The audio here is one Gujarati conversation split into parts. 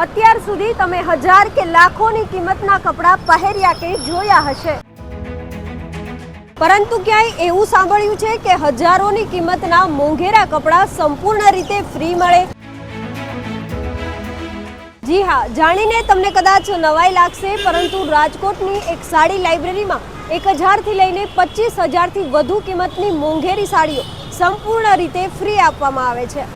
અત્યાર સુધી તમે હજાર કે લાખોની કિંમતના કપડાં પહેર્યા કે જોયા હશે. પરંતુ ક્યાંય એવું સાંભળ્યું છે કે હજારોની કિંમતના મોંઘેરા કપડાં સંપૂર્ણ રીતે ફ્રી મળે? જી હા, જાણીને તમને કદાચ નવાઈ લાગશે, પરંતુ રાજકોટની એક સાડી લાઇબ્રેરીમાં એક હજારથી લઈને પચીસ હજારથી વધુ કિંમતની મોંઘેરી સાડીઓ સંપૂર્ણ રીતે ફ્રી આપવામાં આવે છે.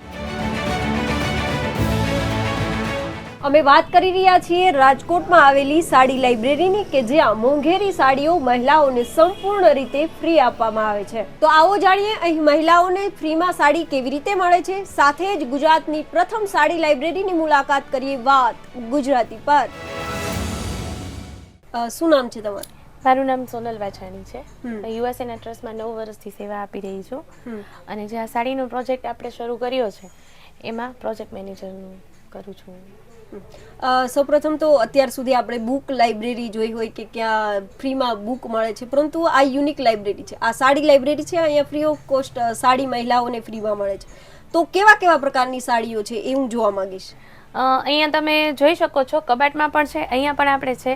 અમે વાત કરી રહ્યા છીએ રાજકોટમાં આવેલી સાડી લાઇબ્રેરીની કે જ્યાં મોંઘેરી સાડીઓ મહિલાઓને સંપૂર્ણ રીતે ફ્રી આપવામાં આવે છે. તો આવો જાણીએ અહીં મહિલાઓને ફ્રીમાં સાડી કેવી રીતે મળે છે? સાથે જ ગુજરાતની પ્રથમ સાડી લાઇબ્રેરીની મુલાકાત કરીએ વાત ગુજરાતી પર. શું નામ છે તમારું? મારું નામ સોનલ વાછાણી છે. યુએસએના ટ્રસ્ટમાં નવ વર્ષથી સેવા આપી રહી છું. અને જે આ સાડીનો પ્રોજેક્ટ આપણે શરૂ કર્યો છે એમાં પ્રોજેક્ટ મેનેજરનું કરું છું. સૌપ્રથમ તો અત્યાર સુધી આપણે બુક લાઇબ્રેરી જોઈ હોય કે ક્યાં ફ્રીમાં બુક મળે છે, પરંતુ આ યુનિક લાઇબ્રેરી છે. આ સાડી લાઇબ્રેરી છે, અહીંયા ફ્રી ઓફ કોસ્ટ સાડી મહિલાઓને ફ્રીમાં મળે છે. તો કેવા કેવા પ્રકારની સાડીઓ છે એ હું જોવા માંગીશ? અહીંયા તમે જોઈ શકો છો, કબાટમાં પણ છે, અહીંયા પણ આપણે છે.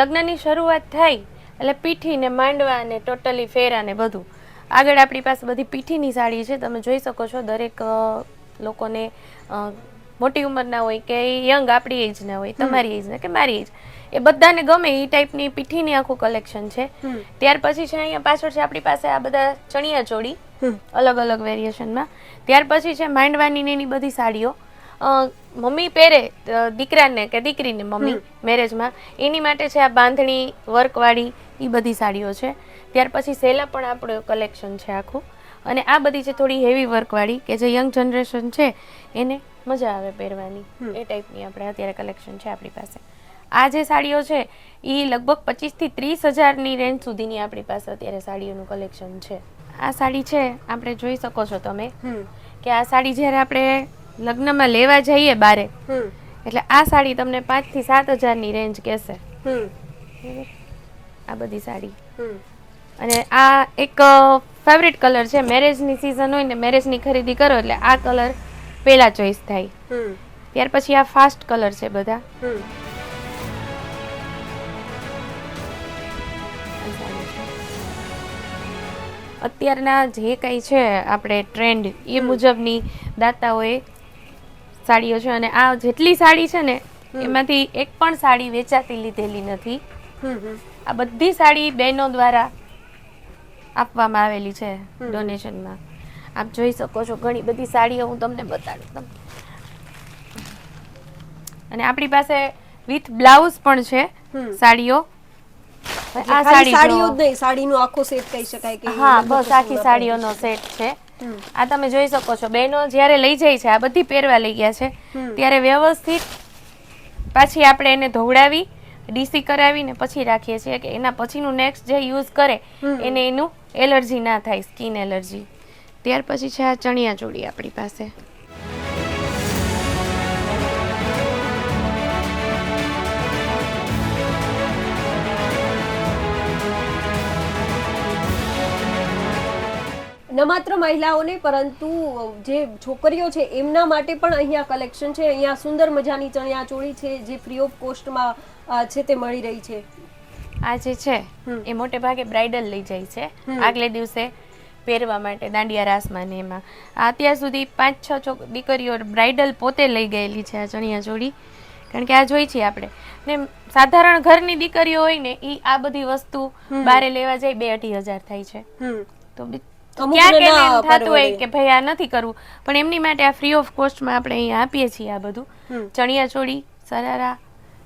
લગ્નની શરૂઆત થાય એટલે પીઠી ને માંડવા ને ટોટલી ફેરા ને બધું. આગળ આપણી પાસે બધી પીઠીની સાડી છે, તમે જોઈ શકો છો, દરેક લોકોને મોટી ઉંમરના હોય કે યંગ આપણી એજના હોય તમારી એજના કે મારી એજ એ બધાને ગમે એ ટાઈપની પીઠીની આખું કલેક્શન છે. ત્યાર પછી છે અહીંયા પાછળ છે આપણી પાસે આ બધા ચણિયા ચોળી અલગ અલગ વેરિએશનમાં ત્યાર પછી છે માંડવાની ને એની બધી સાડીઓ. મમ્મી પહેરે દીકરાને કે દીકરીને મમ્મી મેરેજમાં એની માટે છે આ બાંધણી વર્કવાળી એ બધી સાડીઓ છે. ત્યાર પછી સેલા પણ આપણું કલેક્શન છે આખું. અને આ બધી છે થોડી હેવી વર્કવાળી કે જે યંગ જનરેશન છે એને મજા આવે પહેરવાની. એ ટાઈપની આપણે અત્યારે કલેક્શન છે આપણી પાસે. આ જે સાડીઓ છે એ લગભગ પચીસથી ત્રીસ હજારની રેન્જ સુધીની આપણી પાસે અત્યારે સાડીઓનું કલેક્શન છે. આ સાડી છે આપણે જોઈ શકો છો તમે. કે આ સાડી જ્યારે આપણે લગ્નમાં લેવા જઈએ બારે એટલે આ સાડી તમને પાંચથી સાત હજારની રેન્જ કહેશે. આ બધી સાડી. અને આ એક ફેવરિટ કલર છે. મેરેજની સિઝન હોય ને મેરેજની ખરીદી કરો એટલે આ કલર પહેલા ચોઈસ થાય. હમ. ત્યાર પછી આ ફાસ્ટ કલર છે બધા. અત્યારના જે કંઈ છે આપણે ટ્રેન્ડ એ મુજબની દાતાઓએ સાડીઓ છે અને આ જેટલી સાડી છે ને એમાંથી એક પણ સાડી વેચાતી લીધેલી નથી. આ બધી સાડી બહેનો દ્વારા આપવામાં આવેલી છે ડોનેશનમાં આપ જોઈ શકો છો ઘણી બધી સાડીઓ હું તમને બતાડું તમને. અને આપણી પાસે વિથ બ્લાઉઝ પણ છે સાડીઓ. આ સાડી સાડીઓ. જ નહીં સાડીનો આખો સેટ કહી શકાય કે હા બસ આખી સાડીઓનો સેટ છે. આ તમે જોઈ શકો છો બહેનો જ્યારે લઈ જાય છે આ બધી પહેરવા લઈ ગયા છે. ત્યારે વ્યવસ્થિત પાછી આપણે એને ધોવડાવી ડીસી કરાવીને પછી રાખીએ છીએ કે એના પછીનું નેક્સ્ટ જે યુઝ કરે એને એનું એલર્જી ના થાય સ્કિન એલર્જી. ત્યાર પછી છે આ ચણિયા ચોળી આપણી પાસે. ન માત્ર મહિલાઓને પરંતુ જે છોકરીઓ છે એમના માટે પણ અહીંયા કલેક્શન છે. અહીંયા સુંદર મજાની ચણિયા ચોળી છે જે ફ્રી ઓફ કોસ્ટમાં છે તે મળી રહી છે. આ જે છે. એ મોટે ભાગે બ્રાઇડલ લઈ જાય છે. આગલે દિવસે પહેરવા માટે દાંડિયા રાસમાં ને એમાં. અત્યાર સુધી પાંચ છ છોક દીકરીઓ બ્રાઇડલ પોતે લઈ ગયેલી છે આ ચણિયા ચોળી. કારણ કે આ જોઈ છીએ આપણે. ને સાધારણ ઘરની દીકરીઓ હોય ને એ આ બધી વસ્તુ બારે લેવા જાય બે અઢી હજાર થાય છે. તો એમ થતું હોય કે ભાઈ આ નથી કરવું. પણ એમની માટે આ ફ્રી ઓફ કોસ્ટમાં આપણે અહીંયા આપીએ છીએ આ બધું. ચણિયા ચોળી સરારા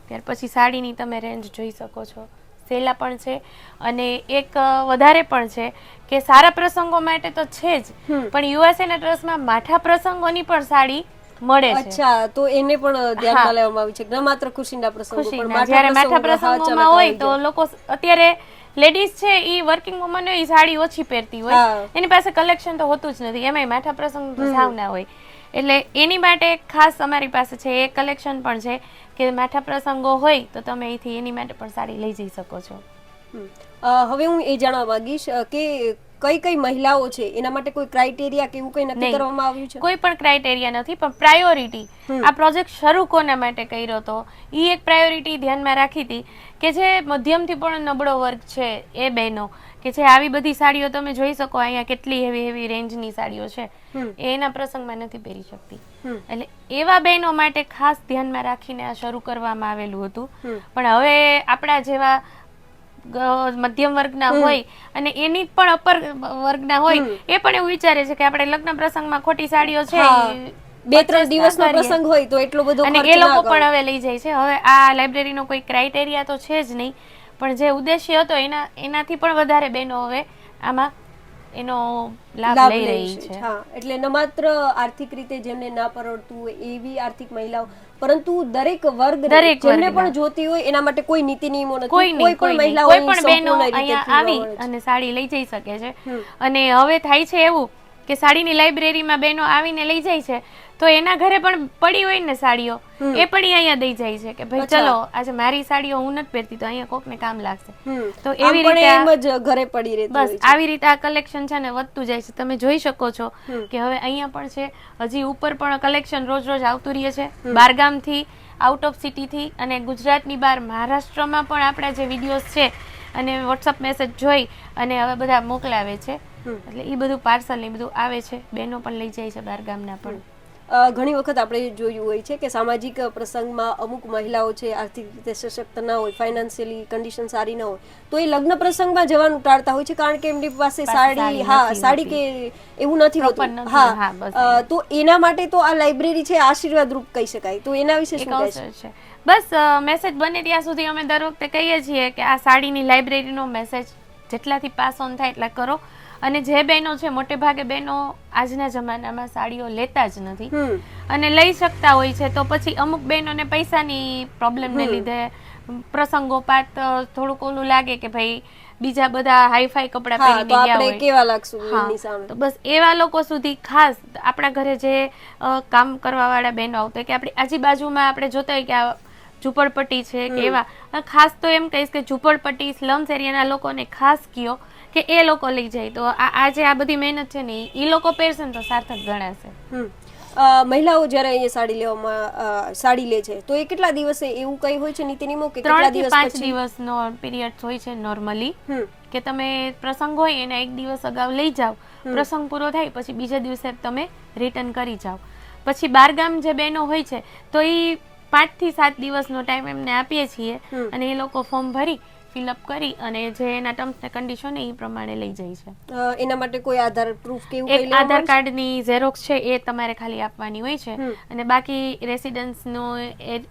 ત્યાર પછી સાડીની તમે રેન્જ જોઈ શકો છો. સેલા પણ છે અને એક વધારે પણ છે કે સારા પ્રસંગો માટે તો છે જ પણ યુએસએના ડ્રેસમાં માઠા પ્રસંગોની પણ સાડી મળે છે. અચ્છા તો એને પણ. ધ્યાનમાં લેવામાં આવી છે. ન માત્ર ખુશીના પ્રસંગો પણ જ્યારે માઠા પ્રસંગોમાં હોય તો લોકો અત્યારે લેડીઝ છે એ વર્કિંગ વુમન હોય એ સાડી ઓછી પહેરતી હોય. એની પાસે કલેક્શન તો હોતું જ નથી. એમાંય માઠા પ્રસંગ તો સાવ ના હોય. એટલે એની માટે ખાસ અમારી પાસે છે એ કલેક્શન પણ છે કે માઠા પ્રસંગો હોય તો તમે અહીંથી એની માટે પણ સાડી લઈ જઈ શકો છો. હવે હું એ જાણવા માંગીશ કે કઈ કઈ મહિલાઓ છે? એના માટે કોઈ ક્રાઇટેરિયા કે એવું કઈ નક્કી કરવામાં આવ્યું છે? કોઈ પણ ક્રાઇટેરિયા નથી પણ પ્રાયોરિટી આ પ્રોજેક્ટ શરૂ કોના માટે કર્યો હતો એ એક પ્રાયોરિટી ધ્યાનમાં રાખી હતી કે જે મધ્યમથી પણ નબળો વર્ગ છે એ બહેનો. કે જે આવી બધી સાડીઓ તમે જોઈ શકો અહીંયા કેટલી હેવી હેવી રેન્જની સાડીઓ છે. એ એના પ્રસંગમાં નથી પહેરી શકતી. એટલે એવા બહેનો માટે ખાસ ધ્યાનમાં રાખીને આ શરૂ કરવામાં આવેલું હતું. પણ હવે આપણા જેવા મધ્યમ વર્ગના હોય અને એની પણ અપર વર્ગના હોય એ પણ એવું વિચારે છે કે આપણે લગ્ન પ્રસંગમાં ખોટી સાડીઓ છે બે ત્રણ દિવસનો પ્રસંગ હોય તો એટલો બધો અને એ લોકો પણ હવે લઈ જાય છે. હવે આ લાઇબ્રેરીનો કોઈ ક્રાઇટેરિયા તો છે જ નહીં. પણ જે ઉદ્દેશ્ય હતો એના એનાથી પણ વધારે બહેનો હવે આમાં એનો લાભ લઈ રહી છે. હા એટલે ન માત્ર આર્થિક રીતે જેમને ના પરવડતું હોય એવી આર્થિક મહિલાઓ પરંતુ દરેક વર્ગ દરેક જેમને પણ જોતી હોય એના માટે કોઈ નીતિ નિયમો નથી. કોઈ નહીં મહિલાઓ કોઈ પણ બહેનો અહીંયા આવી અને સાડી લઈ જઈ શકે છે. અને હવે થાય છે એવું કે સાડીની લાઇબ્રેરીમાં બહેનો આવીને લઈ જાય છે તો એના ઘરે પણ પડી હોય ને સાડીઓ એ પણ અહીંયા દઈ જાય છે કે ભાઈ ચલો આજે મારી સાડીઓ હું નથી પહેરતી તો અહીંયા કોકને કામ લાગશે. તો એવી રીતે એમ જ ઘરે પડી રહેતું બસ આવી રીતે આ કલેક્શન છે ને વધતું જાય છે. તમે જોઈ શકો છો કે હવે અહીંયા પણ છે હજી ઉપર પણ કલેક્શન રોજ રોજ આવતું રહે છે. બારગામથી આઉટ ઓફ સિટીથી અને ગુજરાતની બહાર મહારાષ્ટ્રમાં પણ આપણા જે વિડીયોઝ છે અને વોટ્સઅપ મેસેજ જોઈ અને હવે બધા મોકલાવે છે. એટલે એ બધું પાર્સલ ને બધું આવે છે. બહેનો પણ લઈ જાય છે બારગામના પણ. ઘણી વખત આપણે જોયું હોય છે કે સામાજિક પ્રસંગમાં અમુક મહિલાઓ છે આર્થિક રીતે સશક્ત ના હોય ફાઇનાન્શિયલી કન્ડિશન સારી ના હોય તો એ લગ્ન પ્રસંગમાં જવાનું ટાળતા હોય છે કારણ કે એમની પાસે સાડી હા સાડી કે એવું નથી હોતું. હા, હા તો એના માટે તો આ લાઇબ્રેરી છે આશીર્વાદ રૂપ કહી શકાય. તો એના વિશે શું છે. બસ મેસેજ બને ત્યાં સુધી અમે દર વખતે કહીએ છીએ કે આ સાડીની લાઇબ્રેરીનો મેસેજ જેટલાથી પાસ ઓન થાય એટલા કરો. અને જે બહેનો છે મોટે ભાગે બહેનો આજના જમાનામાં સાડીઓ લેતા જ નથી. અને લઈ શકતા હોય છે તો પછી અમુક બહેનોને પૈસાની પ્રોબ્લેમને લીધે પ્રસંગોપાત થોડુંક ઓલું લાગે કે ભાઈ બીજા બધા હાઈફાઈ કપડા પહેરી પહેરીને ગયા હોય. કેવા લાગશું સામે? તો બસ એવા લોકો સુધી ખાસ આપણા ઘરે જે કામ કરવા વાળા બહેનો આવતા હોય કે આપણી આજુબાજુમાં આપણે જોતા હોય કે આ ઝૂંપડપટ્ટી છે કે એવા. ખાસ તો એમ કહીશ કે ઝૂંપડપટ્ટી સ્લમ્સ એરિયાના લોકોને ખાસ કયો કે એ લોકો લઈ જાય. તો આ આ જે આ બધી મહેનત છે ને એ લોકો પહેરશે ને તો સાર્થક ગણાશે. મહિલાઓ જ્યારે અહીંયા સાડી લેવામાં સાડી લે છે તો એ કેટલા દિવસે એવું કઈ હોય છે નીતિ નિયમો કે કેટલા ત્રણથી દિવસ પાંચ દિવસનો પીરિયડ હોય છે નોર્મલી કે તમે પ્રસંગ હોય એના એક દિવસ અગાઉ લઈ જાઓ. પ્રસંગ પૂરો થાય પછી બીજા દિવસે તમે રિટર્ન કરી જાઓ. પછી બારગામ જે બહેનો હોય છે તો એ પાંચથી સાત દિવસનો ટાઈમ એમને આપીએ છીએ અને એ લોકો ફોર્મ ભરી ફિલઅપ કરી અને જે એના ટર્મ્સ ને કન્ડિશન એ પ્રમાણે લઈ જાય છે. એના માટે કોઈ આધાર પ્રૂફ કે એક આધાર કાર્ડની ઝેરોક્સ છે એ તમારે ખાલી આપવાની હોય છે. અને બાકી રેસિડન્સનો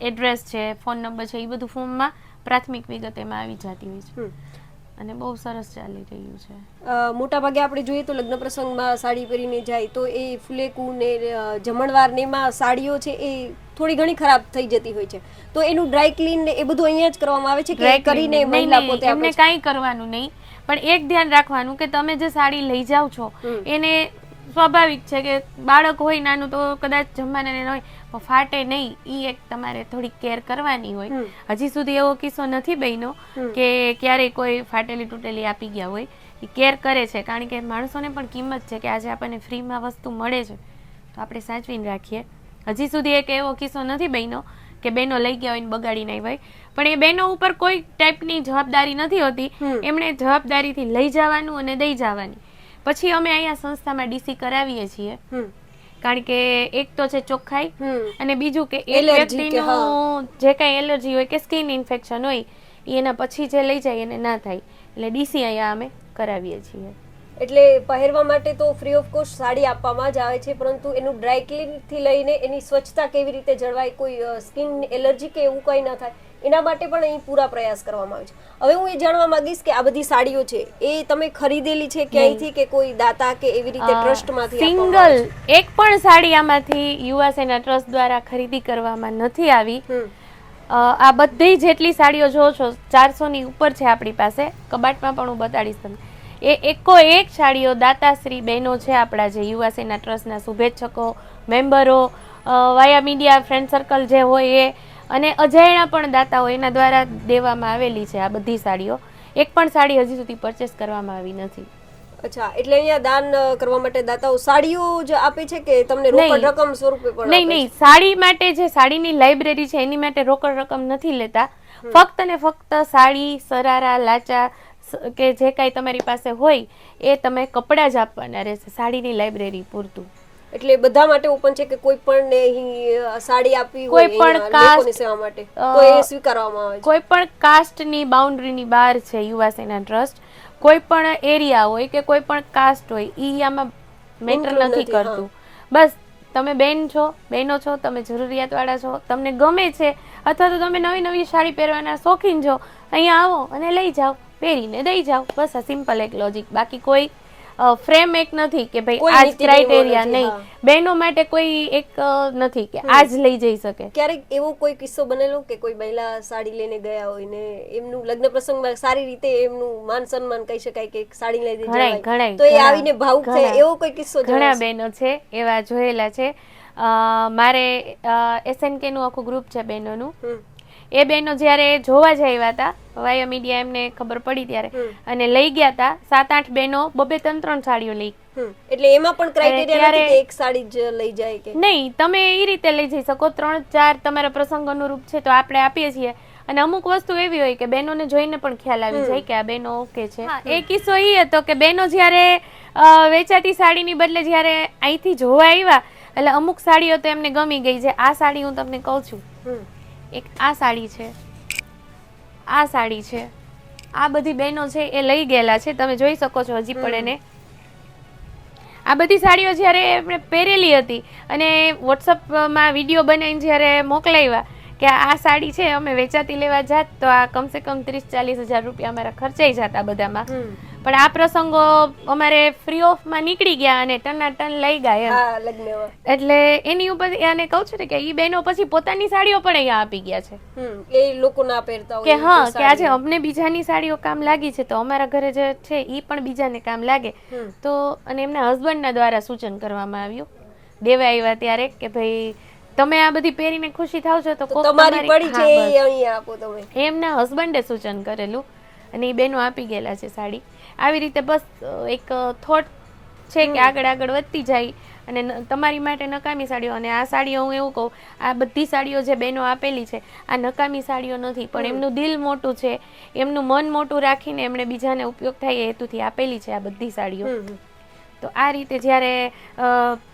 એડ્રેસ છે ફોન નંબર છે એ બધું ફોર્મમાં પ્રાથમિક વિગત એમાં આવી જતી હોય છે. અને બહુ સરસ ચાલી રહ્યું છે. મોટા ભાગે આપણે જોઈએ તો લગ્ન પ્રસંગમાં સાડી પહેરીને જાય તો એ ફુલેકું ને જમણવાર ને એમાં સાડીઓ છે એ થોડી ઘણી ખરાબ થઈ જતી હોય છે. તો એનું ડ્રાય ક્લીન ને એ બધું અહીંયા જ કરવામાં આવે છે કે કરીને મહિલા પોતે આપણે કાંઈ કરવાનું નહીં. પણ એક ધ્યાન રાખવાનું કે તમે જે સાડી લઈ જાઓ છો એને સ્વાભાવિક છે કે બાળક હોય નાનું તો કદાચ જમવાને હોય પણ ફાટે નહીં એ એક તમારે થોડી કેર કરવાની હોય. હજી સુધી એવો કિસ્સો નથી બન્યો કે ક્યારેય કોઈ ફાટેલી તૂટેલી આપી ગયા હોય. એ કેર કરે છે કારણ કે માણસોને પણ કિંમત છે કે આજે આપણને ફ્રીમાં વસ્તુ મળે છે. તો આપણે સાચવીને રાખીએ. હજી સુધી એક એવો કિસ્સો નથી બન્યો કે બહેનો લઈ ગયા હોય ને બગાડી નહીં હોય. પણ એ બહેનો ઉપર કોઈ ટાઈપની જવાબદારી નથી હોતી. એમણે જવાબદારીથી લઈ જવાનું અને દઈ જવાની. પછી અમે અહીંયા સંસ્થામાં ડીસી કરાવીએ છીએ. કારણ કે એક તો છે ચોખ્ખાઈ. અને બીજું કે એ વ્યક્તિનું જે કાંઈ એલર્જી હોય કે સ્કિન ઇન્ફેક્શન હોય એના પછી જે લઈ જાય એને ના થાય. એટલે ડીસી અહીંયા અમે કરાવીએ છીએ. એટલે પહેરવા માટે તો ફ્રી ઓફ કોસ્ટ સાડી આપવામાં જ આવે છે પરંતુ એનું ડ્રાય ક્લીનથી લઈને એની સ્વચ્છતા કેવી રીતે જળવાય કોઈ સ્કિન એલર્જી કે એવું કંઈ ન થાય. એના માટે પણ અહીં પૂરા પ્રયાસ કરવામાં આવે છે. હવે હું એ જાણવા માંગીશ કે આ બધી સાડીઓ છે એ તમે ખરીદેલી છે ક્યાંયથી કે કોઈ દાતા કે એવી રીતે ટ્રસ્ટમાંથી સિંગલ એક પણ સાડી આમાંથી યુવાસેના ટ્રસ્ટ દ્વારા ખરીદી કરવામાં નથી આવી. આ બધી જેટલી સાડીઓ જો છો ચારસોની ઉપર છે આપણી પાસે. કબાટમાં પણ હું બતાડીશ તમને. એ એકો એક સાડીઓ દાતાશ્રી બહેનો છે આપણા જે યુવા સેના ટ્રસ્ટના શુભેચ્છકો મેમ્બરો વાયા મીડિયા ફ્રેન્ડ સર્કલ જે હોય એ અને અજાયણા પણ દાતાઓ એના દ્વારા દેવામાં આવેલી છે આ બધી સાડીઓ. એક પણ સાડી હજી સુધી પરચેસ કરવામાં આવી નથી. અચ્છા એટલે અહીંયા દાન કરવા માટે દાતાઓ સાડીઓ જ આપે છે કે તમને રોકડ. રકમ સ્વરૂપે પણ નહીં નહીં. સાડી માટે જે સાડીની લાઇબ્રેરી છે એની માટે રોકડ રકમ નથી લેતા. ફક્ત ને ફક્ત સાડી સરારા લાચા કે જે કાંઈ તમારી પાસે હોય એ તમે કપડાં જ આપવાના રહેશે સાડીની લાઇબ્રેરી પૂરતું. એટલે બધા માટે ઓપન છે કે કોઈ પણ ને સાડી આપવી કોઈ પણ કાસ્ટ સેવા માટે. તો એ સ્વીકારવામાં આવે છે. કોઈ પણ કાસ્ટની બાઉન્ડ્રીની બહાર છે યુવા સેના ટ્રસ્ટ કોઈ પણ એરિયા હોય કે કોઈ પણ કાસ્ટ હોય ઈ આમાં મેટર નથી નથી, કરતું. બસ તમે બેન છો બહેનો છો તમે જરૂરિયાતવાળા છો તમને ગમે છે અથવા તો તમે નવી નવી સાડી પહેરવાના શોખીન છો અહીંયા આવો અને લઈ જાઓ પહેરીને દઈ જાઓ. બસ આ સિમ્પલ એક લોજિક બાકી કોઈ ફ્રેમ એક નથી કે ભાઈ આ જ ક્રાઇટેરિયા નહીં. બહેનો માટે કોઈ એક નથી કે આ જ લઈ જઈ શકે. ક્યારેક એવો કોઈ કિસ્સો બનેલો કે કોઈ મહિલા સાડી લઈને ગયા હોય ને એમનું લગ્ન પ્રસંગમાં સારી રીતે એમનું માન સન્માન કહી શકાય કે સાડી લઈ જવાય તો એ આવીને ભાવુક થાય એવો કોઈ કિસ્સો ઘણા? બહેનો છે એવા જોયેલા છે. મારે એસએનકે નું આખું ગ્રુપ છે બહેનોનું એ બહેનો જ્યારે જોવા જ આવ્યા હતા વાયો મીડિયા એમને ખબર પડી ત્યારે. અને લઈ ગયા હતા સાત આઠ બહેનો બબે ત્રણ ત્રણ સાડીઓ લઈ. એટલે એમાં પણ ક્રાઇટેરિયા નથી કે એક સાડી જ લઈ જાય કે? નહીં તમે એ રીતે લઈ જઈ શકો. ત્રણ ચાર તમારા પ્રસંગ અનુરૂપ છે તો આપણે આપીએ છીએ. અને અમુક વસ્તુ એવી હોય કે બહેનોને જોઈને પણ ખ્યાલ આવી જાય કે આ બહેનો ઓકે છે. એ કિસ્સો એ હતો કે બહેનો જ્યારે વેચાતી સાડીની બદલે જ્યારે અહીંથી જોવા આવ્યા એટલે અમુક સાડીઓ તો એમને ગમી ગઈ છે. આ સાડી હું તમને કહું છું. એક આ સાડી છે આ સાડી છે આ બધી બહેનો છે એ લઈ ગયેલા છે તમે જોઈ શકો છો હજી પણ એને. આ બધી સાડીઓ જ્યારે એમણે પહેરેલી હતી અને વોટ્સઅપમાં વીડિયો બનાવીને જ્યારે મોકલાવ્યા કે આ સાડી છે અમે વેચાતી લેવા જાત તો આ કમસે કમ ત્રીસ ચાલીસ હજાર રૂપિયા અમારા ખર્ચાઈ જતા બધામાં. પણ આ પ્રસંગો અમારે ફ્રી ઓફમાં નીકળી ગયા અને ટના ટન લઈ ગયા એમ. એટલે એની ઉપર એને કહું છું ને કે એ બહેનો પછી પોતાની સાડીઓ પણ અહીંયા આપી ગયા છે. એ લોકો ના પહેરતા કે હા કે આજે અમને બીજાની સાડીઓ કામ લાગી છે તો અમારા ઘરે જે છે એ પણ બીજાને કામ લાગે. તો અને એમના હસબન્ડના દ્વારા સૂચન કરવામાં આવ્યું. દેવા આવ્યા ત્યારે કે ભાઈ તમે આ બધી પહેરીને ખુશી થાવ છો તો તમારી પડી છે એ અહીંયા આપો તમે. એમના હસબન્ડે સૂચન કરેલું અને એ બેનો આપી ગયેલા છે સાડી. આવી રીતે બસ એક થોટ છે કે આગળ આગળ વધતી જાય અને તમારી માટે નકામી સાડીઓ અને આ સાડીઓ હું એવું કહું આ બધી સાડીઓ જે બહેનો આપેલી છે આ નકામી સાડીઓ નથી પણ એમનું દિલ મોટું છે એમનું મન મોટું રાખીને એમણે બીજાને ઉપયોગ થાય એ હેતુથી આપેલી છે આ બધી સાડીઓ. તો આ રીતે જ્યારે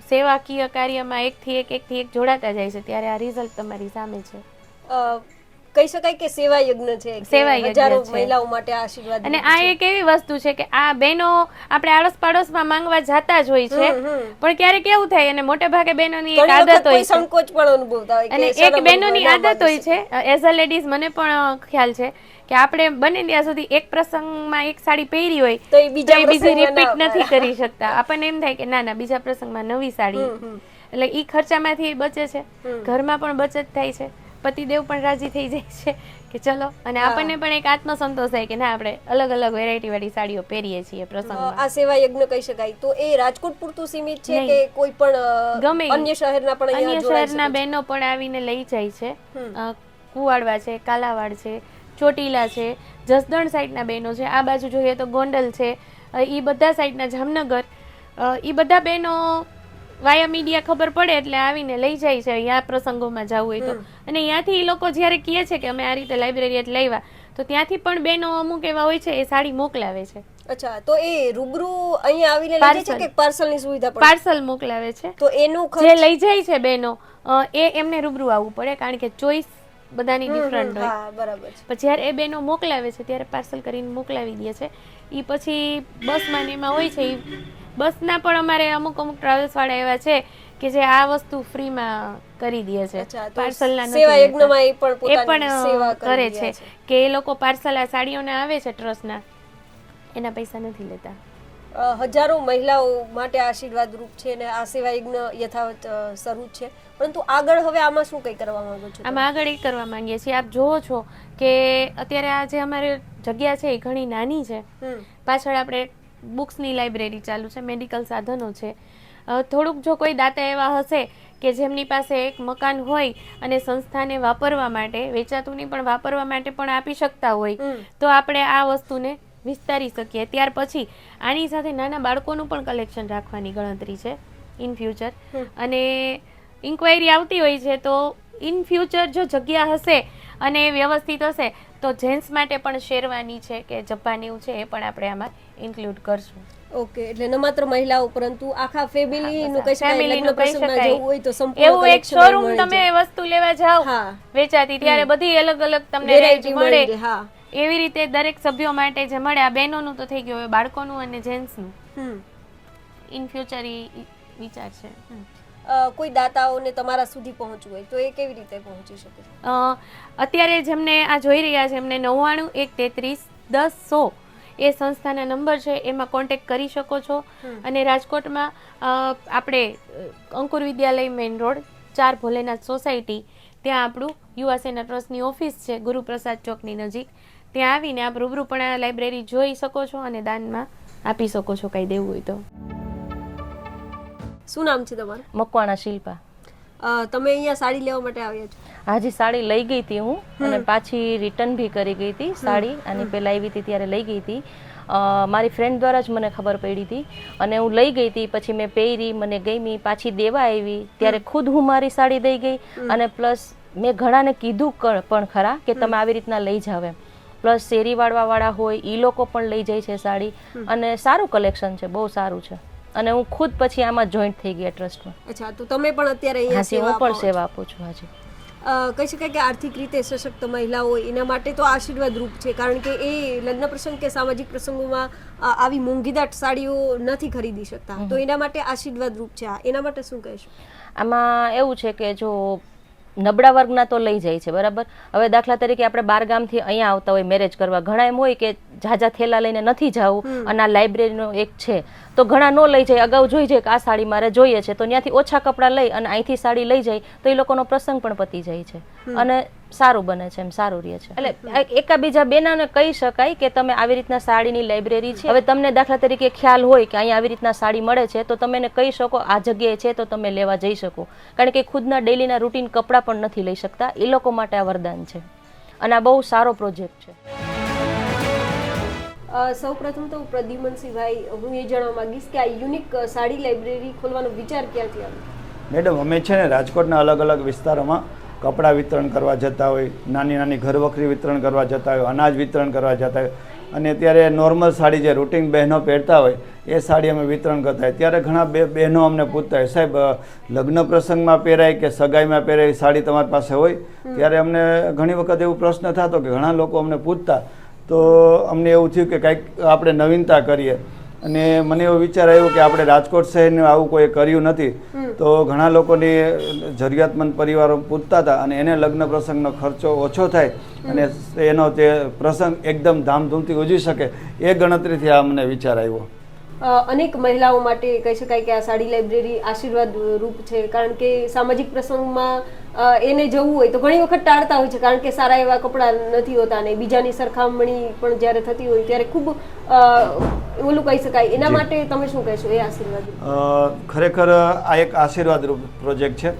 સેવાકીય કાર્યમાં એકથી એક એકથી એક જોડાતા જાય છે ત્યારે આ રિઝલ્ટ તમારી સામે છે. કહી શકાય કે સેવા યજ્ઞ છે સેવા હજારો મહિલાઓ માટે આશીર્વાદ અને આ એક એવી વસ્તુ છે કે આ બહેનો આપણે આડોશ પાડોશમાં માંગવા જાતા જ હોય છે. પણ ક્યારેક એવું થાય અને મોટે ભાગે બહેનોની એક આદત હોય સંકોચ પણ અનુભવતા હોય અને એક બહેનોની આદત હોય છે. એઝ અ લેડીઝ મને પણ ખ્યાલ છે કે આપણે બને ત્યાં સુધી એક પ્રસંગમાં એક સાડી પહેરી હોય તો એ બીજા બીજી રિપીટ નથી કરી શકતા. આપણને એમ થાય કે ના ના બીજા પ્રસંગમાં નવી સાડી. એટલે ઈ ખર્ચામાંથી બચે છે. ઘરમાં પણ બચત થાય છે. પતિદેવ પણ રાજી થઈ જાય છે કે ચલો અને આપણને પણ એક આત્મસંતોષ થાય કે ના આપણે અલગ અલગ વેરાયટી વાળી સાડીઓ પહેરીએ છીએ પ્રસંગમાં. આ સેવા યજ્ઞ કહી શકાય. તો એ રાજકોટ પૂરતું સીમિત છે કે કોઈ પણ ગમે અન્ય શહેરના પણ અન્ય શહેરના બહેનો પણ આવીને લઈ જાય છે. કુવાડવા છે કાલાવાડ છે ચોટીલા છે જસદણ સાઈડના બહેનો છે. આ બાજુ જોઈએ તો ગોંડલ છે. એ બધા સાઈડના જામનગર. એ બધા બહેનો વાયા મીડિયા ખબર પડે એટલે આવીને લઈ જાય છે. અહીંયા પ્રસંગોમાં જવું હોય તો. અને ત્યાંથી એ લોકો જ્યારે કહે છે કે અમે આ રીતે લાઇબ્રેરી લાવ્યા તો ત્યાંથી પણ બહેનો અમુક એવા હોય છે એ સાડી મોકલાવે છે. અચ્છા તો એ રૂબરૂ અહીંયા આવીને લઈ જાય છે કે પાર્સલની સુવિધા પણ? પાર્સલ મોકલાવે છે. તો એનું જે લઈ જાય છે બહેનો એ એમને રૂબરૂ આવવું પડે કારણ કે ચોઈસ બધાની ડિફરન્ટ હોય. બરાબર છે. જ્યારે એ બહેનો મોકલાવે છે ત્યારે પાર્સલ કરીને મોકલાવી દે છે. એ પછી બસમાં ને એમાં હોય છે એ બસના પણ અમારે અમુક અમુક ટ્રાવેલ્સ વાળા એવા છે કે જે આ વસ્તુ ફ્રીમાં કરી દે છે. પાર્સલના સેવા યજ્ઞમાં એ પણ એ પણ કરે છે કે એ લોકો પાર્સલ આ સાડીઓને આવે છે ટ્રસ્ટના એના પૈસા નથી લેતા. હજારો મહિલાઓ માટે આશીર્વાદ રૂપ છે અને આ સેવા યજ્ઞ યથાવત શરૂ છે. પરંતુ આગળ હવે આમાં શું કઈ કરવા માંગો છો આમાં આગળ એ કરવા માંગીએ છીએ. આપ જોવો છો કે અત્યારે આ જે અમારે જગ્યા છે એ ઘણી નાની છે. પાછળ આપણે બુક્સની લાઇબ્રેરી ચાલુ છે મેડિકલ સાધનો છે. થોડુંક જો કોઈ દાતા એવા હશે કે જેમની પાસે એક મકાન હોય અને સંસ્થાને વાપરવા માટે વેચાતું નહીં પણ વાપરવા માટે પણ આપી શકતા હોય તો આપણે આ વસ્તુને વિસ્તારી શકીએ. ત્યાર પછી આની સાથે નાના બાળકોનું પણ કલેક્શન રાખવાની ગણતરી છે ઇન ફ્યુચર અને ઇન્ક્વાયરી આવતી હોય છે તો ઇન ફ્યુચર જો જગ્યા હશે અને વ્યવસ્થિત હશે તો જેન્ટ્સ માટે પણ શેરવાની છે કે એવું છે એ પણ આપણે આમાં ઇન્ક્લુડ કરશું. ઓકે એટલે ન માત્ર મહિલાઓ પરંતુ આખા ફેમિલી નું કહી શકાય Family નું કહી શકાય. હોય તો સંપૂર્ણ એવું એક શોરૂમ તમે વસ્તુ લેવા જાઓ હા. વેચાતી ત્યારે બધી અલગ અલગ તમને રેન્જ મળે. હા. એવી રીતે દરેક સભ્યો માટે જે મળે આ બહેનોનું તો થઈ ગયું હવે બાળકોનું અને જેન્ટ્સનું. હમ. ઇન ફ્યુચર ઈ વિચાર છે. કોઈ દાતાઓને તમારા સુધી પહોંચવું હોય તો એ કેવી રીતે પહોંચી શકે? અત્યારે જેમને આ જોઈ રહ્યા છે એમને નવ્વાણું એક તેત્રીસ દસ સો એ સંસ્થાના નંબર છે એમાં કોન્ટેક્ટ કરી શકો છો. અને રાજકોટમાં આપણે અંકુર વિદ્યાલય મેઇન રોડ ચાર ભોલેનાથ સોસાયટી ત્યાં આપણું યુવા સેના ટ્રસ્ટની ઓફિસ છે ગુરુપ્રસાદ ચોકની નજીક. ત્યાં આવીને આપ રૂબરૂ પણ આ લાઇબ્રેરી જોઈ શકો છો અને દાનમાં આપી શકો છો કાંઈ દેવું હોય તો. શું નામ છે તમારું? મકવાણા શિલ્પા. તમે અહીંયા સાડી લેવા માટે આવ્યા છો? હાજી સાડી લઈ ગઈ હતી હું અને પાછી રિટર્ન બી કરી ગઈ હતી સાડી અને પહેલાં આવી હતી ત્યારે લઈ ગઈ હતી. મારી ફ્રેન્ડ દ્વારા જ મને ખબર પડી હતી અને હું લઈ ગઈ હતી પછી મેં પહેરી મને ગમી પાછી દેવા આવી. ત્યારે ખુદ હું મારી સાડી દઈ ગઈ અને પ્લસ મેં ઘણાને કીધું પણ ખરા કે તમે આવી રીતના લઈ જાવ એમ. પ્લસ શેરી વાળવાવાળા હોય એ લોકો પણ લઈ જાય છે સાડી અને સારું કલેક્શન છે બહુ સારું છે. અને હું ખુદ પછી આમાં જોઈન્ટ થઈ ગયા ટ્રસ્ટમાં અચ્છા તો તમે પણ અત્યારે અહીંયા સેવા હું પણ સેવા આપું છું હાજી. કહી શકાય કે આર્થિક રીતે સશક્ત મહિલાઓ એના માટે તો આશીર્વાદ રૂપ છે કારણ કે એ લગ્ન પ્રસંગ કે સામાજિક પ્રસંગોમાં આવી મોંઘીદાટ સાડીઓ નથી ખરીદી શકતા. તો એના માટે આશીર્વાદ રૂપ છે આ. એના માટે શું કહેશો? આમાં એવું છે કે જો નબળા વર્ગના તો લઈ જાય છે બરાબર? હવે દાખલા તરીકે આપણે બાર ગામથી અહીંયા આવતા હોય મેરેજ કરવા ઘણા એમ હોય કે ઝાઝા થેલા લઈને નથી જવું અને આ લાઇબ્રેરીનો એક છે. તો ઘણા ન લઈ જાય અગાઉ જોઈ જાય કે આ સાડી મારે જોઈએ છે તો ત્યાંથી ઓછા કપડાં લઈ અને અહીંથી સાડી લઈ જાય તો એ લોકોનો પ્રસંગ પણ પતી જાય છે. અને સારું બને છે એમ સારું રહે છે. એટલે આ એકાબીજા બેનાને કહી શકાય કે તમે આવી રીતના સાડીની લાઇબ્રેરી છે. હવે તમને દાખલા તરીકે ખ્યાલ હોય કે અહીંયા આવી રીતના સાડી મળે છે તો તમે એને કહી શકો આ જગ્યાએ છે તો તમે લેવા જઈ શકો. કારણ કે ખુદના ડેલીના રૂટીન કપડાં પણ નથી લઈ શકતા. એ લોકો માટે આ વરદાન છે. અને આ બહુ સારો પ્રોજેક્ટ છે. સૌ પ્રથમ તો પ્રદ્યુમનસિંહભાઈ હું એ જાણવા માંગીશ કે આ યુનિક સાડી લાઇબ્રેરી ખોલવાનો વિચાર ક્યાંથી આવ્યો? મેડમ અમે છે ને રાજકોટના અલગ અલગ વિસ્તારોમાં કપડાં વિતરણ કરવા જતા હોય નાની નાની ઘરવખરી વિતરણ કરવા જતા હોય અનાજ વિતરણ કરવા જતા હોય. અને ત્યારે નોર્મલ સાડી જે રૂટિન બહેનો પહેરતા હોય એ સાડી અમે વિતરણ કરતા હોય. ત્યારે ઘણા બે બહેનો અમને પૂછતા હોય સાહેબ લગ્ન પ્રસંગમાં પહેરાય કે સગાઈમાં પહેરાય સાડી તમારી પાસે હોય? ત્યારે અમને ઘણી વખત એવો પ્રશ્ન થતો કે ઘણા લોકો અમને પૂછતા. તો અમને એવું થયું કે કંઈક આપણે નવીનતા કરીએ. અને મને એવો વિચાર આવ્યો કે આપણે રાજકોટ શહેરને આવું કોઈ કર્યું નથી. તો ઘણા લોકોની જરૂરિયાતમંદ પરિવારો પૂછતા હતા અને એને લગ્ન પ્રસંગનો ખર્ચો ઓછો થાય અને એનો તે પ્રસંગ એકદમ ધામધૂમથી ઉજવી શકે એ ગણતરીથી આ મને વિચાર આવ્યો. અનેક મહિલાઓ માટે કહી શકાય કે આ સાડી લાઇબ્રેરી આશીર્વાદ રૂપ છે. કારણ કે સામાજિક પ્રસંગમાં એને જવું હોય તો ઘણી વખત ટાળતા હોય છે. કારણ કે સારા એવા કપડાં નથી હોતા ને બીજાની સરખામણી પણ જ્યારે થતી હોય ત્યારે ખૂબ ઓલું કહી શકાય. એના માટે તમે શું કહેશો એ આશીર્વાદ ખરેખર આ એક આશીર્વાદ રૂપ પ્રોજેક્ટ છે.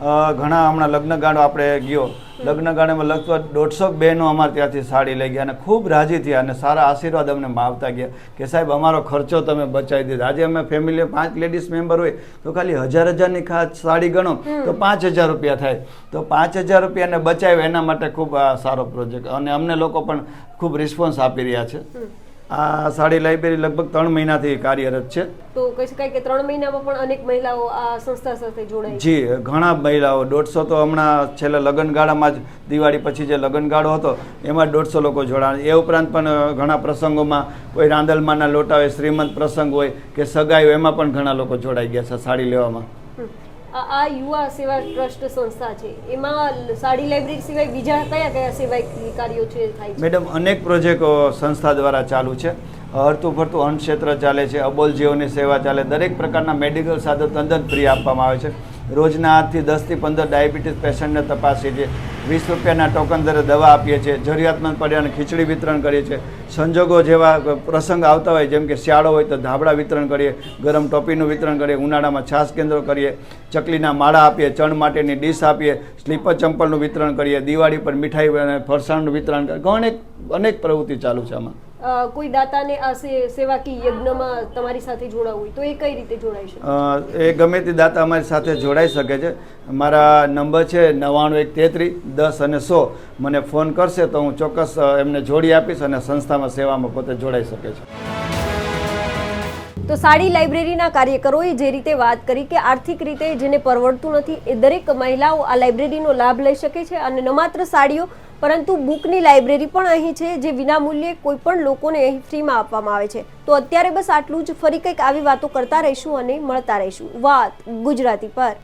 ઘણા હમણાં લગ્નગાળો આપણે ગયો. લગ્નગાળામાં લગભગ દોઢસો બહેનો અમારે ત્યાંથી સાડી લઈ ગયા અને ખૂબ રાજી થયા અને સારા આશીર્વાદ અમને માવતા ગયા કે સાહેબ, અમારો ખર્ચો તમે બચાવી દીધો. આજે અમે ફેમિલી પાંચ લેડીઝ મેમ્બર હોય, તો ખાલી હજાર હજારની ખાસ સાડી ગણો, તો પાંચ હજાર રૂપિયા થાય. તો પાંચ હજાર રૂપિયાને બચાવ્યો, એના માટે ખૂબ સારો પ્રોજેક્ટ અને અમને લોકો પણ ખૂબ રિસ્પોન્સ આપી રહ્યા છે. આ સાડી લાઇબ્રેરી લગભગ ત્રણ મહિનાથી કાર્યરત છે. તો કહી શકાય કે ત્રણ મહિનામાં પણ અનેક મહિલાઓ આ સંસ્થા સાથે જોડાય જી ઘણા મહિલાઓ. દોઢસો તો હમણાં છેલ્લા લગ્નગાળામાં જ દિવાળી પછી જે લગ્નગાળો હતો એમાં દોઢસો લોકો જોડાણ એ ઉપરાંત પણ ઘણા પ્રસંગોમાં કોઈ રાંદલમાના લોટા હોય શ્રીમંત પ્રસંગ હોય કે સગાઈ હોય એમાં પણ ઘણા લોકો જોડાઈ ગયા છે સાડી લેવામાં. આ યુવા સેવા ટ્રસ્ટ સંસ્થા છે. એમાં સાડી લાઇબ્રેરી સિવાય બીજા કયા કયા સેવાય કાર્યો છે થાય મેડમ, અનેક પ્રોજેક્ટ સંસ્થા દ્વારા ચાલુ છે. હરતું ફરતું અન્ન ક્ષેત્ર ચાલે છે, અબોલ જીવોની સેવા ચાલે, દરેક પ્રકારના મેડિકલ સાધન તદ્દન ફ્રી આપવામાં આવે છે. રોજના આઠથી દસથી પંદર ડાયાબિટીસ પેશન્ટને તપાસીએ છીએ વીસ રૂપિયાના ટોકન દરે દવા આપીએ છીએ, જરૂરિયાતમંદ પડ્યાને ખીચડી વિતરણ કરીએ છીએ. સંજોગો જેવા પ્રસંગ આવતા હોય, જેમ કે શિયાળો હોય તો ધાબળા વિતરણ કરીએ, ગરમ ટોપીનું વિતરણ કરીએ, ઉનાળામાં છાસ કેન્દ્રો કરીએ, ચકલીના માળા આપીએ, ચણ માટેની ડીશ આપીએ, સ્લીપર ચંપલનું વિતરણ કરીએ, દિવાળી પર મીઠાઈ અને ફરસાણનું વિતરણ કરીએ. ઘણી અનેક પ્રવૃત્તિ ચાલુ છે આમાં. કોઈ દાતાને આ સે- સેવાકીય યજ્ઞમાં તમારી સાથે જોડાવું હોય તો એ કઈ રીતે જોડાઈ શકે? એ ગમે તે દાતા અમારી સાથે જોડાઈ શકે છે. મારા નંબર છે નવ્વાણું એક તેત્રીસ દસ અને સો. મને ફોન કરશે તો હું ચોક્કસ એમને જોડી આપીશ અને સંસ્થામાં સેવામાં પોતે જોડાઈ શકે છે. તો સાડી લાઇબ્રેરીના કાર્યકરોએ જે રીતે વાત કરી કે આર્થિક રીતે જેને પરવડતું નથી એ દરેક મહિલાઓ આ લાઇબ્રેરીનો લાભ લઈ શકે છે અને ન માત્ર સાડીઓ પરંતુ બુકની લાઇબ્રેરી પણ અહીં છે, જે વિનામૂલ્યે કોઈ પણ લોકોને અહીં ફ્રીમાં આપવામાં આવે છે. તો અત્યારે બસ આટલું જ. ફરી કંઈક આવી વાતો કરતા રહીશું અને મળતા રહીશું. વાત ગુજરાતી પર.